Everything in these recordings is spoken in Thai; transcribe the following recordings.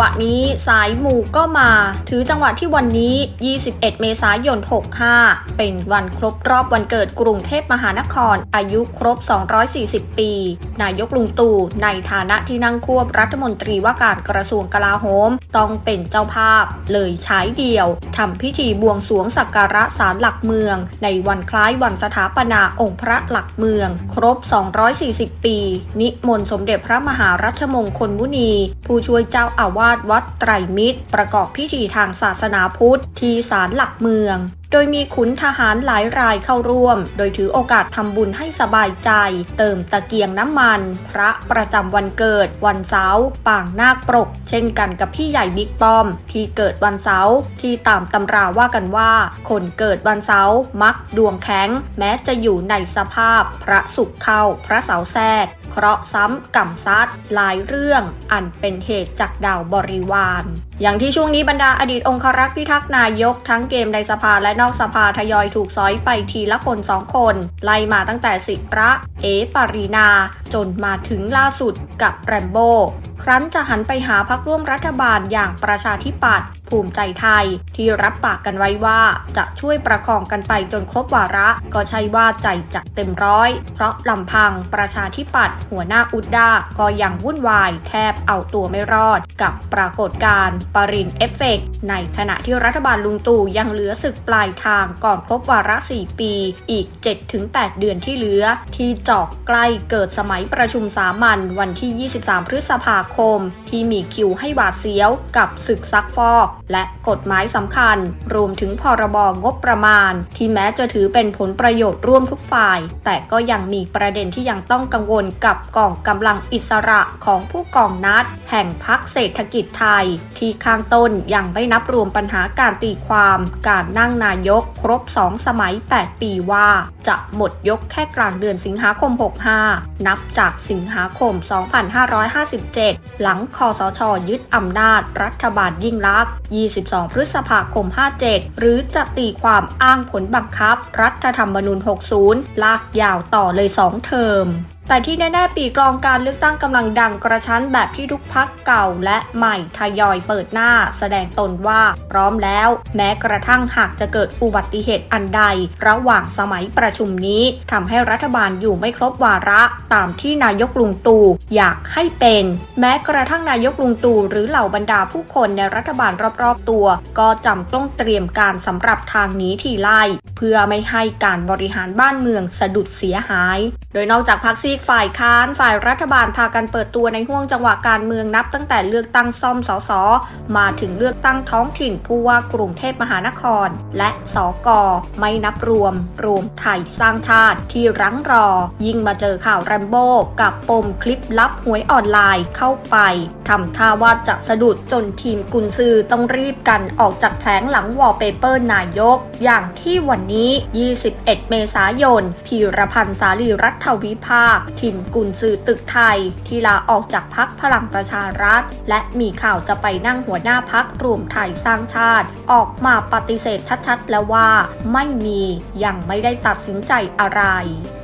วะนี้สายหมู่ก็มา ถือจังหวะที่วันนี้ 21 เมษายน 65 เป็นวันครบรอบวันเกิดกรุงเทพมหานคร อายุครบ 240 ปี นายกลุงตู่ในฐานะที่นั่งควบรัฐมนตรีว่าการกระทรวงกลาโหม ต้องเป็นเจ้าภาพ เลยใช้เดียวทำพิธีบวงสวงสักการะศาลหลักเมือง ในวันคล้ายวันสถาปนาองค์พระหลักเมือง ครบ 240 ปี นิมนต์สมเด็จพระมหารัชมงคลมุนี ผู้ช่วยเจ้าอาวาสวัดไตรมิตร ประกอบพิธีทางศาสนาพุทธ ที่ศาลหลักเมือง โดยมีขุนทหารหลายรายเข้าร่วม โดยถือโอกาสทำบุญให้สบายใจ เติมตะเกียงน้ำมัน พระประจำวันเกิด วันเสาร์ป่างนาคปรก เช่นกันกับพี่ใหญ่บิ๊กป้อม ที่เกิดวันเสาร์ที่ตามตำราว่ากันว่า คนเกิดวันเสาร์มักดวงแข็ง แม้จะอยู่ในสภาพ พระสุขเข้า พระเสาแทรกเคราะห์ซ้ำกำซัดหลายเรื่อง อันเป็นเหตุจากดาวบริวาร อย่างที่ช่วงนี้บรรดาอดีตองครักษ์พิทักษ์นายกทั้งเกมในสภาและนอกสภาทยอยถูกซ้อยไปทีละคนสองคน ไล่มาตั้งแต่สิระ เอปารีนา จนมาถึงล่าสุดกับแรมโบ ครั้นจะหันไปหาพักร่วมรัฐบาลอย่างประชาธิปัตย์ภูมิใจไทย ที่รับปากกันไว้ว่าจะช่วยประคองกันไปจนครบวาระ ก็ใช่ว่าใจจะเต็มร้อย เพราะลำพังประชาธิปัตย์หัวหน้าอุดดาก็ยังวุ่นวาย แทบเอาตัวไม่รอด กับปรากฏการณ์ปรินเอฟเฟกต์ในขณะที่รัฐบาลลุงตู่ยังเหลือศึกปลายทางก่อนครบวาระ 4 ปี อีก 7-8 เดือนที่เหลือ ที่จอกใกล้เกิดสมัยประชุมสามัญวันที่ 23 พฤษภาคม ที่มีคิวให้หวาดเสียวกับศึกซักฟอก และกฎหมายสำคัญ รวมถึงพรบงบประมาณ ที่แม้จะถือเป็นผลประโยชน์ร่วมทุกฝ่าย แต่ก็ยังมีประเด็นที่ยังต้องกังวลกับกองกำลังอิสระของผู้กองนัด แห่งพักเศรษฐกิจไทย ที่ข้างต้นยังไม่นับรวมปัญหาการตีความ การนั่งนายกครบ 2 สมัย 8 ปีว่า จะหมดยกแค่กลางเดือนสิงหาคม 65 นับจากสิงหาคม 2557หลังคอสชยึดอำนาจรัฐบาลยิ่งลักษณ์ 22 พฤษภาคม 57 หรือจะตีความอ้างผลบังคับ รัฐธรรมนูญ 60 ลากยาวต่อเลย 2 เทอม แต่ที่แน่ๆปีกลองการเลือกตั้งกำลังดังกระชั้นแบบที่ทุกพักเก่าและใหม่ทยอยเปิดหน้า แสดงตนว่าพร้อมแล้ว แม้กระทั่งหากจะเกิดอุบัติเหตุอันใด ระหว่างสมัยประชุมนี้ทำให้รัฐบาลอยู่ไม่ครบวาระตามที่นายกลุงตู่อยากให้เป็น แม้กระทั่งนายกลุงตู่หรือเหล่าบรรดาผู้คนในรัฐบาลรอบๆตัว ก็จำต้องเตรียมการสำหรับทางนี้ทีไล่ เพื่อไม่ให้การบริหารบ้านเมืองสะดุดเสียหาย โดยนอกจากพักซีกฝ่ายค้านฝ่ายรัฐบาลพากันเปิดตัวในห่วงจังหวะการเมืองนับตั้งแต่เลือกตั้งซ่อมสสมาถึงเลือกตั้งท้องถิ่นผู้ว่ากรุงเทพมหานคร และสกไม่นับรวม รวมไทยสร้างชาติที่รั้งรอ ยิ่งมาเจอข่าวแรมโบ้กับปมคลิปลับหวยออนไลน์เข้าไป ทำท่าว่าจะสะดุดจนทีมกุนซือต้องรีบกันออกจากแผงหลังวอลเปเปอร์นายก อย่างที่วันนี้ 21 เมษายน พีรพันธ์สาลีรัฐวิภาค ทีมกุนซือตึกไทย ที่ลาออกจากพักพลังประชารัฐ และมีข่าวจะไปนั่งหัวหน้าพักรวมไทยสร้างชาติ ออกมาปฏิเสธชัดๆ แล้วว่าไม่มียังไม่ได้ตัดสินใจอะไร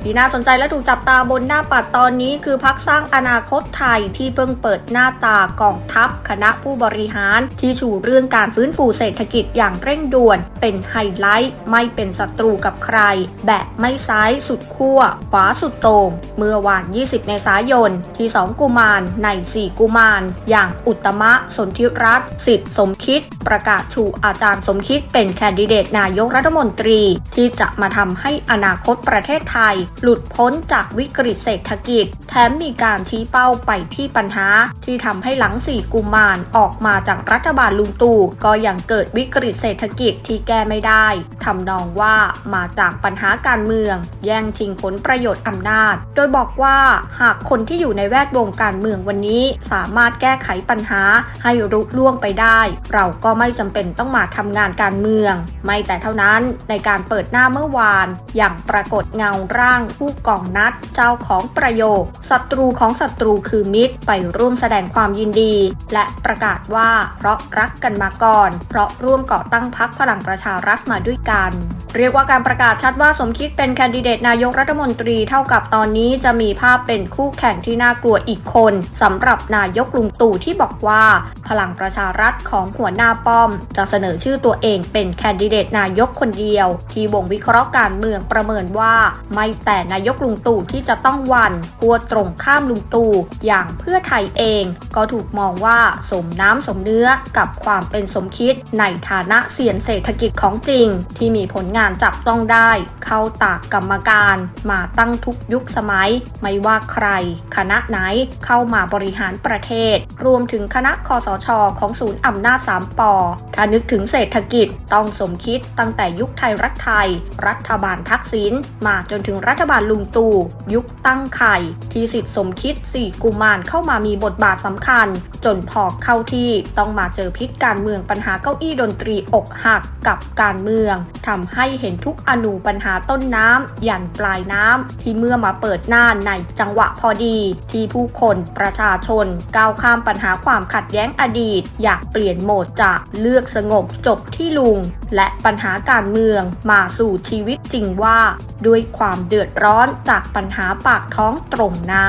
ที่น่าสนใจและถูกจับตาบนหน้าปัดตอนนี้คือพักสร้างอนาคตไทยที่เพิ่งเปิดหน้าตากองทัพคณะผู้บริหาร ที่ชูเรื่องการฟื้นฟูเศรษฐกิจอย่างเร่งด่วน เป็นไฮไลท์ไม่เป็นศัตรูกับใคร แบบไม่ซ้ายสุดขั้วขวาสุดโต่งเมื่อวาน 20 เมษายน ที่ 2 กุมารใน 4 กุมาร อย่างอุตมะสนธิรัตน์สิทธิสมคิด ประกาศชูอาจารย์สมคิดเป็นแคนดิเดตนายกรัฐมนตรี ที่จะมาทำให้อนาคตประเทศไทยหลุดพ้นจากวิกฤตเศรษฐกิจ แถมมีการชี้เป้าไปที่ปัญหา ที่ทำให้หลัง4กุมารออกมาจากรัฐบาลลุงตู่ก็ยังเกิดวิกฤตเศรษฐกิจที่แก้ไม่ได้ทำนองว่ามาจากปัญหาการเมือง แย่งชิงผลประโยชน์อำนาจ โดยบอกว่าหากคนที่อยู่ในแวดวงการเมืองวันนี้ สามารถแก้ไขปัญหาให้รุล่วงไปได้ เราก็ไม่จำเป็นต้องมาทำงานการเมือง ไม่แต่เท่านั้นในการเปิดหน้าเมื่อวาน อย่างปรากฏเงาร่างผู้กองนัด เจ้าของประโยค ศัตรูของศัตรูคือมิตร ไปร่วมแสดงความยินดี และประกาศว่าเพราะรักกันมาก่อน เพราะร่วมก่อตั้งพรรคพลังประชารัฐมาด้วยกันเรียกว่าการประกาศชัดว่าสมคิดเป็นแคนดิเดตนายกรัฐมนตรีเท่ากับตอนนี้จะมีภาพเป็นคู่แข่งที่น่ากลัวอีกคนสำหรับนายกลุงตู่ที่บอกว่า พลังประชารัฐของหัวหน้าป้อม จะเสนอชื่อตัวเองเป็นแคนดิเดตนายกคนเดียว ที่วงวิเคราะห์การเมืองประเมินว่า ไม่แต่นายกลุงตู่ที่จะต้องวันกัวตรงข้ามลุงตู่อย่างเพื่อไทยเอง ก็ถูกมองว่าสมน้ำสมเนื้อกับความเป็นสมคิดในฐานะเสียนเศรษฐกิจของจริง ที่มีผลงานจับต้องได้ เข้าตากกรรมการ มาตั้งทุกยุคสมัย ไม่ว่าใคร คณะไหนเข้ามาบริหารประเทศ รวมถึงคณะคอสชของศูนย์อำนาจสามปอถ้านึกถึงเศรษฐกิจต้องสมคิดตั้งแต่ยุคไทยรักไทย รัฐบาลทักษิณมาจนถึงรัฐบาลลุงตู่ยุคตั้งไข่ที่สิทธิสมคิดสี่กุมารเข้ามามีบทบาทสำคัญ จนพอเข้าที่ต้องมาเจอพิษการเมืองปัญหาเก้าอี้ดนตรีอกหักกับการเมืองทำให้เห็นทุกอนูปัญหาต้นน้ำยันปลายน้ำที่เมื่อมาเปิดหน้าในจังหวะพอดี ที่ผู้คนประชาชนก้าวข้ามปัญหาความขัดแย้งอดีต อยากเปลี่ยนโหมดจากเลือกสงบจบที่ลุงและปัญหาการเมืองมาสู่ชีวิตจริงว่า ด้วยความเดือดร้อนจากปัญหาปากท้องตรงหน้า